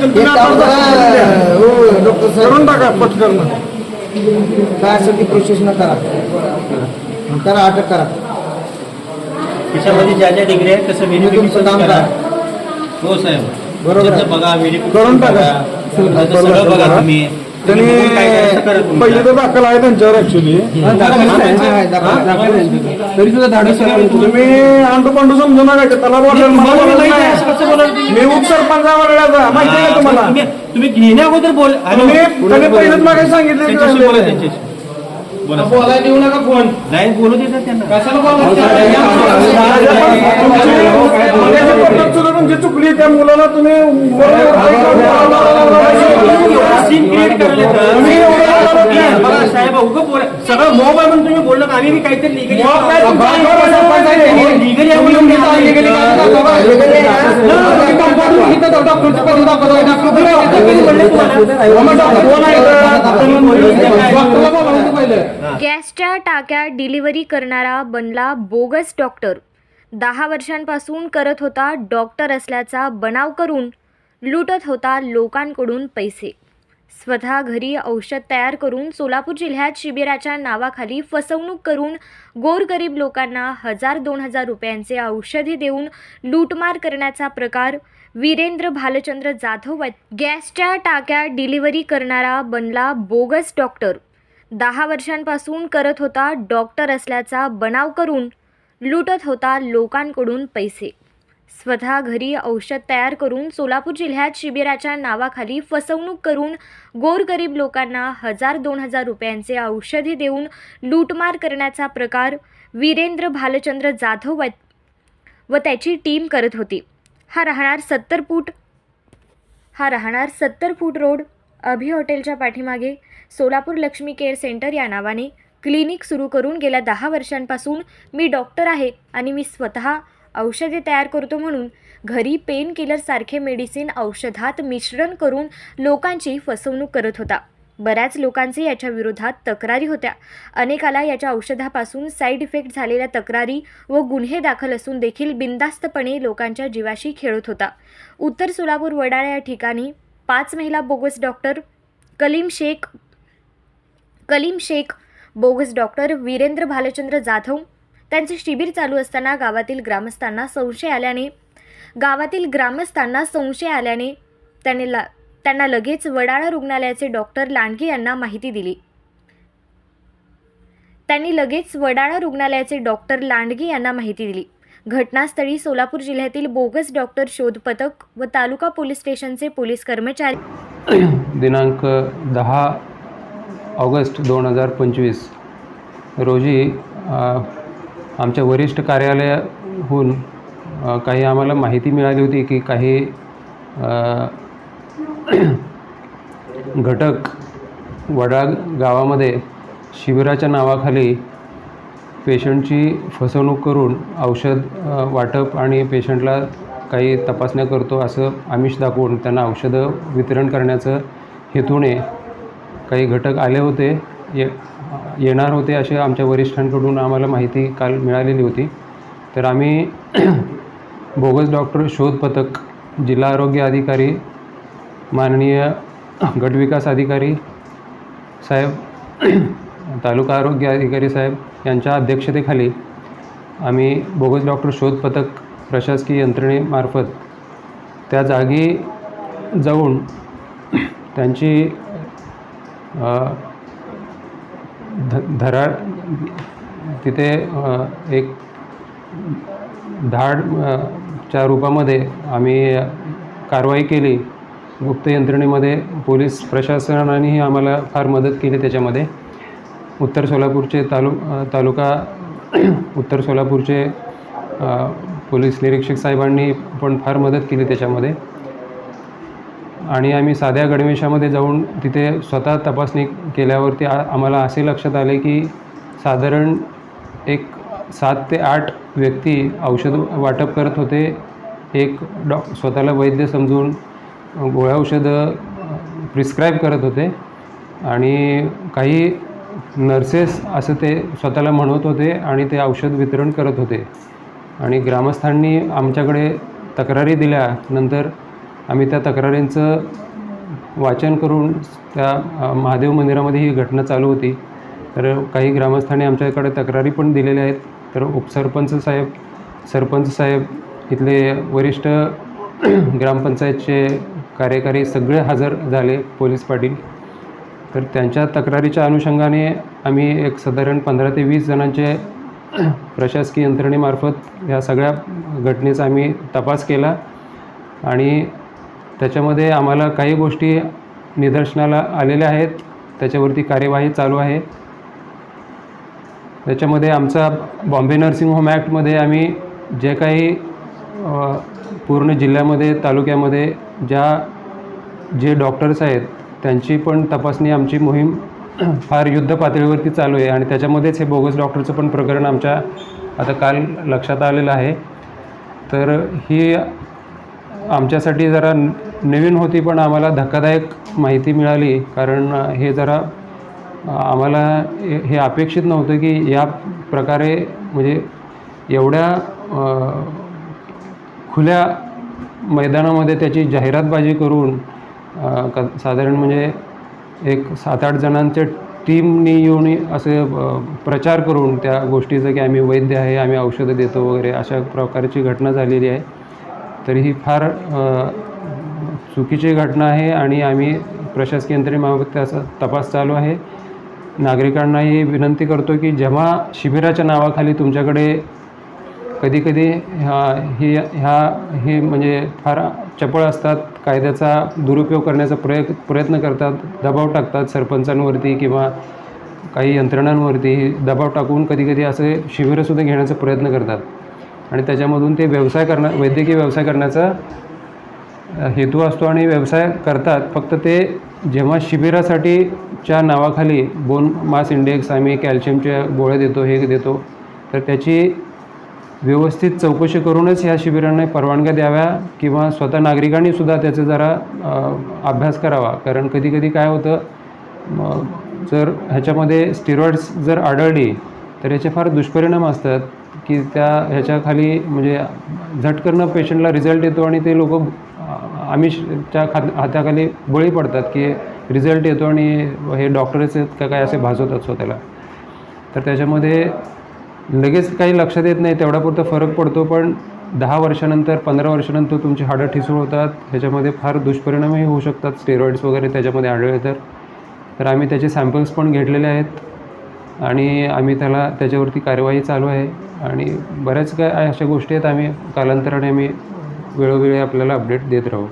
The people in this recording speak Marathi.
असेल तुम्ही आता दाखल द्या. हो डॉक्टर करून साहेब टाका पटकन. काय असेल ती प्रोसेस न करा. करा अटक करा. त्याच्यामध्ये ज्या ज्या डिग्री आहेत तसं तुम्ही तुमचं काम करा. करा. हो साहेब. बरोबर आहे. त्याचं बघा व्हेरिफिकेशन करून टाका. बघा. सगळं बघा तुम्ही. त्यांनी. पहिले तर दाखल आहे त्यांच्यावर ऍक्च्युली तरी सुद्धा धाडस तुम्ही अंडू पांडू समजू नका त्याला बोलायला मला तुम्हाला बोलायला नाही. मी उपसरपंचा वडिलाचा माहिती आहे का तुम्हाला? तुम्ही तुम्ही घेण्या अगोदर बोल. तुम्ही त्यांनी पहिलेच मागे सांगितलं त्यांच्याशी बोला. त्यांच्याशी. बोलायला देऊ नका फोन नाही बोलू देतात त्यांना तुमची सुद्धा तुमची चुकली त्या मुलाला तुम्ही साहेब उगं बोला सगळं मोबाईल म्हणून तुम्ही बोललं आम्ही काहीतरी लिगली. लिगली गॅसच्या टाक्या डिलिव्हरी करणारा बनला बोगस डॉक्टर. दहा वर्षांपासून करत होता डॉक्टर असल्याचा बनाव करून लुटत होता लोकांकडून पैसे. स्वतः घरी औषध तयार करून सोलापूर जिल्ह्यात शिबिराच्या नावाखाली फसवणूक करून गोरगरीब लोकांना हजार दोन हजार रुपयांचे औषधे देऊन लूटमार करण्याचा प्रकार वीरेंद्र भालचंद्र जाधव गॅसच्या टाक्या डिलिव्हरी करणारा बनला बोगस डॉक्टर. दहा वर्षांपासून करत होता डॉक्टर असल्याचा बनाव करून लुटत होता लोकांकडून पैसे. स्वतः घरी औषध तयार करून सोलापूर जिल्ह्यात शिबिराच्या नावाखाली फसवणूक करून गोरगरीब लोकांना हजार दोन हजार रुपयांचे औषधे देऊन लूटमार करण्याचा प्रकार वीरेंद्र भालचंद्र जाधव व त्याची टीम करत होती. हा राहणार सत्तर फूट हा राहणार सत्तर फूट रोड. अभि हॉटेलच्या पाठीमागे सोलापूर लक्ष्मी केअर सेंटर या नावाने क्लिनिक सुरू करून गेल्या दहा वर्षांपासून मी डॉक्टर आहे आणि मी स्वतः औषधे तयार करतो म्हणून घरी पेन किलरसारखे मेडिसिन औषधात मिश्रण करून लोकांची फसवणूक करत होता. बऱ्याच लोकांचे याच्या विरोधात तक्रारी होत्या. अनेकाला याच्या औषधापासून साईड इफेक्ट झालेल्या तक्रारी व गुन्हे दाखल असून देखील बिनधास्तपणे लोकांच्या जीवाशी खेळत होता. उत्तर सोलापूर वडाळा या ठिकाणी पाच महिला bogus doctor Kalim Shaikh Kalim Shaikh bogus doctor Virendra Bhalchandra Jadhav त्यांचे शिबिर चालू असताना गावातील ग्रामस्थांना संशय आल्याने गावातील ग्रामस्थांना संशय आल्याने त्याने ला त्यांना लगेच वडाळा रुग्णालयाचे डॉक्टर लांडगे यांना माहिती दिली. त्यांनी लगेच वडाळा रुग्णालयाचे डॉक्टर लांडगे यांना माहिती दिली. घटनास्थळी सोलापूर जिल्ह्यातील बोगस डॉक्टर शोध पथक व तालुका पोलीस स्टेशनचे पोलीस कर्मचारी दिनांक दहा ऑगस्ट दोन हजार पंचवीस. रोजी आमच्या वरिष्ठ कार्यालयाहून काही आम्हाला माहिती मिळाली होती की काही घटक वडा गावामध्ये शिबिराच्या नावाखाली पेशंटची फसवणूक करून औषध वाटप आणि पेशंटला काही तपासण्या करतो असं आमिष दाखवून त्यांना औषधं वितरण करण्याचं हेतूने काही घटक आले होते ये येणार होते असे आमच्या वरिष्ठांकडून आम्हाला माहिती काल मिळालेली होती. तर आम्ही बोगस डॉक्टर शोध पथक जिल्हा आरोग्य अधिकारी माननीय गटविकास अधिकारी साहेब तालुका आरोग्य अधिकारी साहेब यांच्या अध्यक्षतेखाली आम्ही बोगस डॉक्टर शोध पथक प्रशासकीय यंत्रणेमार्फत त्या जागी जाऊन त्यांची ध धराड तिथे एक धाड च्या रूपामध्ये आम्ही कारवाई केली. गुप्त यंत्रणेमध्ये पोलीस प्रशासनानेही आम्हाला फार मदत केली त्याच्यामध्ये. उत्तर सोलापूरचे तालु तालुका उत्तर सोलापूरचे पोलीस निरीक्षक साहेबांनी पण फार मदत केली त्याच्यामध्ये. आणि आम्ही साध्या गणवेशामध्ये जाऊन तिथे स्वतः तपासणी केल्यावरती आ आम्हाला असे लक्षात आले की साधारण एक सात ते आठ व्यक्ती औषध वाटप करत होते. एक डॉ स्वतःला वैद्य समजून गोळ्या औषधं प्रिस्क्राईब करत होते. आणि काही नर्सेस असं ते स्वतःला म्हणत होते आणि ते औषध वितरण करत होते. आणि ग्रामस्थांनी आमच्याकडे तक्रारी दिल्यानंतर आम्ही त्या तक्रारींचं वाचन करून त्या महादेव मंदिरामध्ये ही घटना चालू होती. तर काही ग्रामस्थांनी आमच्याकडे तक्रारी पण दिलेल्या आहेत. तर उपसरपंच साहेब सरपंच साहेब इथले वरिष्ठ ग्रामपंचायतचे कार्यकारी सगळे हजर झाले पोलीस पाटील. तर त्यांच्या तक्रारीच्या अनुषंगाने आम्ही एक साधारण पंधरा ते वीस जणांचे प्रशासकीय यंत्रणेमार्फत या सगळ्या घटनेचा आम्ही तपास केला. आणि त्याच्यामध्ये आम्हाला काही गोष्टी निदर्शनाला आलेल्या आहेत. त्याच्यावरती कार्यवाही चालू आहे. त्याच्यामध्ये आमचा बॉम्बे नर्सिंग होम ॲक्टमध्ये आम्ही जे काही पूर्ण जिल्ह्यामध्ये तालुक्यामध्ये ज्या जे डॉक्टर्स आहेत त्यांची पण तपासणी आमची मोहीम फार युद्ध पातळीवरती चालू आहे. आणि त्याच्यामध्येच हे बोगस डॉक्टरचं पण प्रकरण आमच्या आता काल लक्षात आलेलं आहे. तर ही आमच्यासाठी जरा नवीन होती पण आम्हाला धक्कादायक माहिती मिळाली. कारण हे जरा आम्हाला हे हे अपेक्षित नव्हतं की या प्रकारे म्हणजे एवढ्या खुल्या मैदानामध्ये त्याची जाहिरातबाजी करून क साधारण म्हणजे एक सात आठ जणांच्या टीमनी येऊन असे प्रचार करून त्या गोष्टीचं की आम्ही वैद्य आहे आम्ही औषधं देतो वगैरे अशा प्रकारची घटना झालेली आहे. तरी ही फार चुकीची घटना आहे आणि आम्ही प्रशासकीय यंत्रणेमार्फत त्याचा तपास चालू आहे. नागरिकांनाही विनंती करतो की जेव्हा शिबिराच्या नावाखाली तुमच्याकडे कधीकधी ह्या ही ह्या हे म्हणजे फार चपळ असतात कायद्याचा दुरुपयोग करण्याचा प्रय प्रयत्न करतात दबाव टाकतात सरपंचांवरती किंवा काही यंत्रणांवरती दबाव टाकून कधीकधी असे शिबिरंसुद्धा घेण्याचा प्रयत्न करतात. आणि त्याच्यामधून ते व्यवसाय करण्या वैद्यकीय व्यवसाय करण्याचा हेतू असतो आणि व्यवसाय करतात. फक्त ते जेव्हा शिबिरासाठीच्या नावाखाली बोन मास इंडेक्स आम्ही कॅल्शियमच्या गोळ्या देतो हे देतो तर त्याची व्यवस्थित चौकशी करूनच ह्या शिबिरांना परवानग्या द्याव्या किंवा स्वतः नागरिकांनी सुद्धा त्याचा जरा अभ्यास करावा. कारण कधी कधी काय होतं जर ह्याच्यामध्ये स्टिरॉइड्स जर आढळली तर याचे फार दुष्परिणाम असतात. की त्या ह्याच्याखाली म्हणजे झटकरनं पेशंटला रिझल्ट येतो आणि ते लोक आमिषच्या खात हाताखाली बळी पडतात की रिझल्ट येतो आणि हे डॉक्टरच आहेत का काय असे भासवतात स्वतःला. तर त्याच्यामध्ये लगेच काही लक्षात येत नाही तेवढ्यापुरतं फरक पडतो पण दहा वर्षानंतर पंधरा वर्षानंतर तुमची हाडं ठिसूळ होतात. ह्याच्यामध्ये फार दुष्परिणामही होऊ शकतात. स्टेरॉइड्स वगैरे त्याच्यामध्ये आढळले तर. तर आम्ही त्याचे सॅम्पल्स पण घेतलेले आहेत. आणि आम्ही त्याला त्याच्यावरती कार्यवाही चालू आहे. आणि बऱ्याच काय अशा गोष्टी आहेत आम्ही कालांतराने आम्ही वेळोवेळी आपल्याला अपडेट देत राहू.